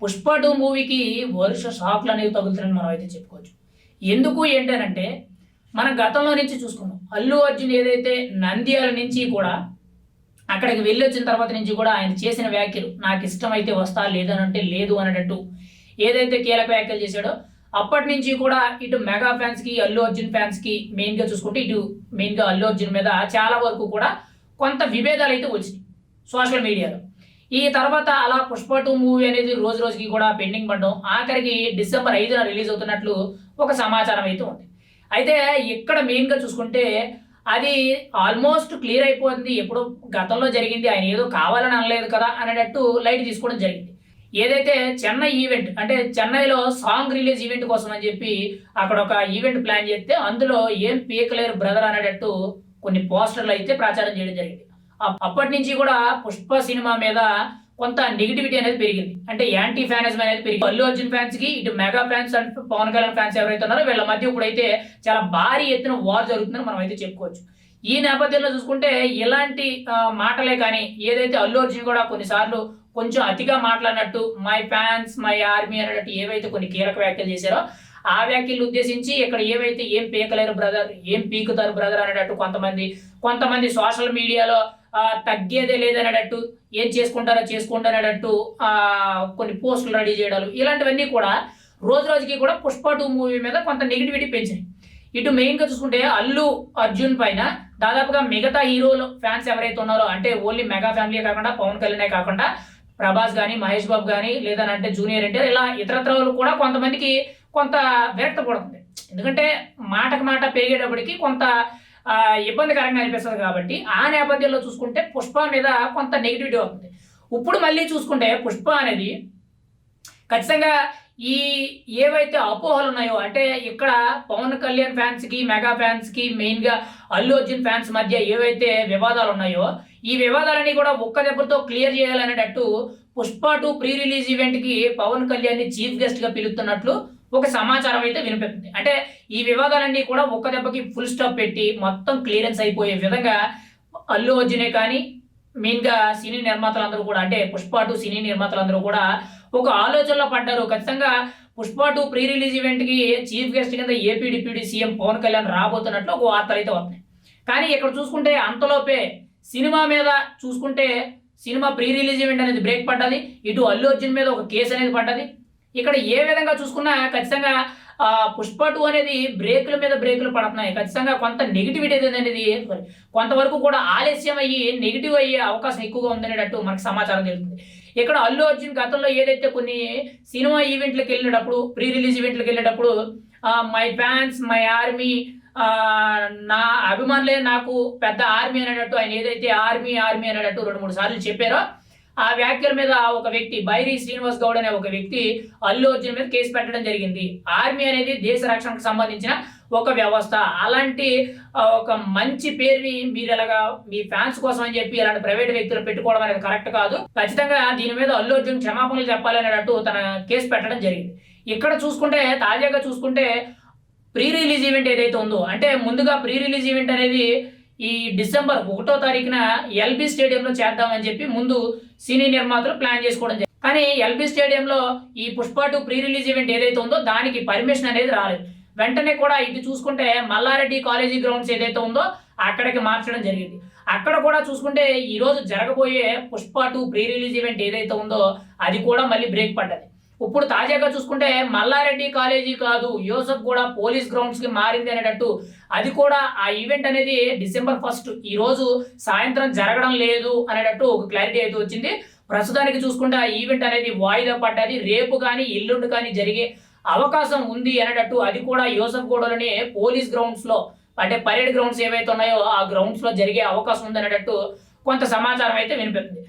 Pushpa two మూవీకి వరుస షాక్లు అనేవి తగులుతున్నాయని మనం అయితే చెప్పుకోవచ్చు. ఎందుకు ఏంటనంటే మనం గతంలో నుంచి చూసుకున్నాం అల్లు అర్జున్ ఏదైతే నంద్యాల నుంచి కూడా అక్కడికి వెళ్ళి వచ్చిన తర్వాత నుంచి కూడా ఆయన చేసిన వ్యాఖ్యలు నాకు ఇష్టమైతే వస్తా లేదనంటే లేదు అనేటట్టు ఏదైతే కీలక వ్యాఖ్యలు చేశాడో అప్పటి నుంచి కూడా ఇటు మెగా ఫ్యాన్స్కి అల్లు అర్జున్ ఫ్యాన్స్కి మెయిన్గా చూసుకుంటే ఇటు మెయిన్గా అల్లు అర్జున్ మీద చాలా వరకు కూడా కొంత విభేదాలు అయితే వచ్చినాయి సోషల్ మీడియాలో. ఈ తర్వాత అలా పుష్ప టూ మూవీ అనేది రోజు రోజుకి కూడా పెండింగ్ పడడం ఆఖరికి డిసెంబర్ ఐదున రిలీజ్ అవుతున్నట్లు ఒక సమాచారం అయితే ఉంది. అయితే ఇక్కడ మెయిన్గా చూసుకుంటే అది ఆల్మోస్ట్ క్లియర్ అయిపోయింది ఎప్పుడు గతంలో జరిగింది ఆయన ఏదో కావాలని అనలేదు కదా అనేటట్టు లైట్ తీసుకోవడం జరిగింది. ఏదైతే చెన్నై ఈవెంట్ అంటే చెన్నైలో సాంగ్ రిలీజ్ ఈవెంట్ కోసం అని చెప్పి అక్కడ ఒక ఈవెంట్ ప్లాన్ చేస్తే అందులో ఏం పీకలేరు బ్రదర్ అనేటట్టు కొన్ని పోస్టర్లు అయితే ప్రచారం చేయడం జరిగింది. అప్పటి నుంచి కూడా పుష్ప సినిమా మీద కొంత నెగిటివిటీ అనేది పెరిగింది. అంటే యాంటీ ఫ్యానిజం అనేది పెరిగింది అల్లు అర్జున్ ఫ్యాన్స్కి ఇటు mega fans and Pawan Kalyan fans ఎవరైతే ఉన్నారో వీళ్ళ మధ్య ఇప్పుడైతే చాలా భారీ ఎత్తున వార్ జరుగుతుందని మనం అయితే చెప్పుకోవచ్చు. ఈ నేపథ్యంలో చూసుకుంటే ఇలాంటి మాటలే కానీ ఏదైతే అల్లు అర్జున్ కూడా కొన్నిసార్లు కొంచెం అతిగా మాట్లాడినట్టు మై ఫ్యాన్స్ మై ఆర్మీ అనేటట్టు ఏవైతే కొన్ని కీలక వ్యాఖ్యలు చేశారో ఆ వ్యాఖ్యలు ఉద్దేశించి ఇక్కడ ఏవైతే ఏం పీకలేరు బ్రదర్ ఏం పీకుతారు బ్రదర్ అనేటట్టు కొంతమంది కొంతమంది సోషల్ మీడియాలో తగ్గేదే లేదనేటట్టు ఏం చేసుకుంటారో చేసుకుంటారు అనేటట్టు కొన్ని పోస్టులు రెడీ చేయడాలు ఇలాంటివన్నీ కూడా రోజు రోజుకి కూడా పుష్ప టూ మూవీ మీద కొంత నెగిటివిటీ పెంచినాయి. ఇటు మెయిన్గా చూసుకుంటే అల్లు అర్జున్ పైన దాదాపుగా మిగతా హీరోలు ఫ్యాన్స్ ఎవరైతే ఉన్నారో అంటే ఓన్లీ మెగా ఫ్యామిలీ కాకుండా పవన్ కళ్యాణే కాకుండా ప్రభాస్ కానీ మహేష్ బాబు కానీ లేదనంటే జూనియర్ ఎన్టీఆర్ ఇలా ఇతరత్రలు కూడా కొంతమందికి కొంత విరక్త పడుతుంది ఎందుకంటే మాటకు మాట పెరిగేటప్పటికి కొంత ఇబ్బందికరంగా అనిపిస్తుంది కాబట్టి ఆ నేపథ్యంలో చూసుకుంటే పుష్ప మీద కొంత నెగిటివిటీ అవుతుంది ఇప్పుడు మళ్ళీ చూసుకుంటే పుష్ప అనేది ఖచ్చితంగా ఈ ఏవైతే అపోహలు ఉన్నాయో అంటే ఇక్కడ పవన్ కళ్యాణ్ ఫ్యాన్స్కి మెగా ఫ్యాన్స్కి మెయిన్గా అల్లు అర్జున్ ఫ్యాన్స్ మధ్య ఏవైతే వివాదాలు ఉన్నాయో ఈ వివాదాలన్నీ కూడా ఒక్క దెబ్బతో క్లియర్ చేయాలనేటట్టు పుష్ప టూ ప్రీ రిలీజ్ ఈవెంట్కి పవన్ కళ్యాణ్ని చీఫ్ గెస్ట్గా పిలుస్తున్నట్లు ఒక సమాచారం అయితే వినిపిస్తుంది. అంటే ఈ వివాదాలన్నీ కూడా ఒక్క దెబ్బకి ఫుల్ స్టాప్ పెట్టి మొత్తం క్లియరెన్స్ అయిపోయే విధంగా అల్లు అర్జునే కానీ మెయిన్గా సినీ నిర్మాతలందరూ కూడా అంటే పుష్ప టూ సినీ నిర్మాతలందరూ కూడా ఒక ఆలోచనలో పడ్డారు. ఖచ్చితంగా పుష్ప టూ ప్రీ రిలీజ్ ఈవెంట్కి చీఫ్ గెస్ట్ కింద AP deputy CM Pawan Kalyan రాబోతున్నట్లు ఒక వార్తలు అయితే వస్తున్నాయి. కానీ ఇక్కడ చూసుకుంటే అంతలోపే సినిమా మీద చూసుకుంటే సినిమా ప్రీ రిలీజ్ ఈవెంట్ అనేది బ్రేక్ పడ్డది. ఇటు అల్లు అర్జున్ మీద ఒక కేసు అనేది పడ్డది. ఇక్కడ ఏ విధంగా చూసుకున్నా ఖచ్చితంగా పుష్ప టూ అనేది బ్రేకుల మీద బ్రేకులు పడుతున్నాయి. ఖచ్చితంగా కొంత నెగిటివిటీ అనేది కొంతవరకు కూడా ఆలస్యం అయ్యి నెగిటివ్ అయ్యే అవకాశం ఎక్కువగా ఉందనేటట్టు మనకు సమాచారం తెలుస్తుంది. ఇక్కడ అల్లు అర్జున్ గతంలో ఏదైతే కొన్ని సినిమా ఈవెంట్లకు వెళ్ళినప్పుడు ప్రీ రిలీజ్ ఈవెంట్లకు వెళ్ళేటప్పుడు మై ఫ్యాన్స్ మై ఆర్మీ నా అభిమానులే నాకు పెద్ద ఆర్మీ అనేటట్టు ఆయన ఏదైతే ఆర్మీ ఆర్మీ అనేటట్టు రెండు మూడు సార్లు చెప్పారో ఆ వ్యాఖ్యల మీద ఒక వ్యక్తి బైరి శ్రీనివాస్ గౌడ్ అనే ఒక వ్యక్తి అల్లు అర్జున్ మీద కేసు పెట్టడం జరిగింది. ఆర్మీ అనేది దేశ రక్షణకు సంబంధించిన ఒక వ్యవస్థ. అలాంటి ఒక మంచి పేరుని మీరు ఎలాగా మీ ఫ్యాన్స్ కోసం అని చెప్పి ఇలాంటి ప్రైవేట్ వ్యక్తులు పెట్టుకోవడం అనేది కరెక్ట్ కాదు. ఖచ్చితంగా దీని మీద అల్లు అర్జున్ క్షమాపణలు చెప్పాలి అనేటట్టు తన కేసు పెట్టడం జరిగింది. ఇక్కడ చూసుకుంటే తాజాగా చూసుకుంటే ప్రీ రిలీజ్ ఈవెంట్ ఏదైతే ఉందో అంటే ముందుగా ప్రీ రిలీజ్ ఈవెంట్ అనేది ఈ డిసెంబర్ ఒకటో తారీఖున ఎల్బీ స్టేడియంలో చేద్దామని చెప్పి ముందు సినీ నిర్మాతలు ప్లాన్ చేసుకోవడం జరిగింది. కానీ ఎల్బీ స్టేడియంలో ఈ Pushpa two pre release event ఏదైతే ఉందో దానికి పర్మిషన్ అనేది రాలేదు. వెంటనే కూడా ఇటు చూసుకుంటే మల్లారెడ్డి కాలేజీ గ్రౌండ్స్ ఏదైతే ఉందో అక్కడికి మార్చడం జరిగింది. అక్కడ కూడా చూసుకుంటే ఈ రోజు జరగబోయే Pushpa two pre release event ఏదైతే ఉందో అది కూడా మళ్ళీ బ్రేక్ పడ్డది. ఇప్పుడు తాజాగా చూసుకుంటే మల్లారెడ్డి కాలేజీ కాదు యోసఫ్ కూడా పోలీస్ గ్రౌండ్స్కి మారింది అనేటట్టు. అది కూడా ఆ ఈవెంట్ అనేది డిసెంబర్ ఫస్ట్ ఈ రోజు సాయంత్రం జరగడం లేదు అనేటట్టు ఒక క్లారిటీ అయితే వచ్చింది. ప్రస్తుతానికి చూసుకుంటే ఆ ఈవెంట్ అనేది వాయిదా పడ్డది. రేపు కానీ ఎల్లుండి కానీ జరిగే అవకాశం ఉంది అనేటట్టు అది కూడా యోసఫ్ గూడలోని పోలీస్ గ్రౌండ్స్లో అంటే పరేడ్ గ్రౌండ్స్ ఏవైతే ఉన్నాయో ఆ గ్రౌండ్స్లో జరిగే అవకాశం ఉంది అనేటట్టు కొంత సమాచారం అయితే వినిపిస్తుంది.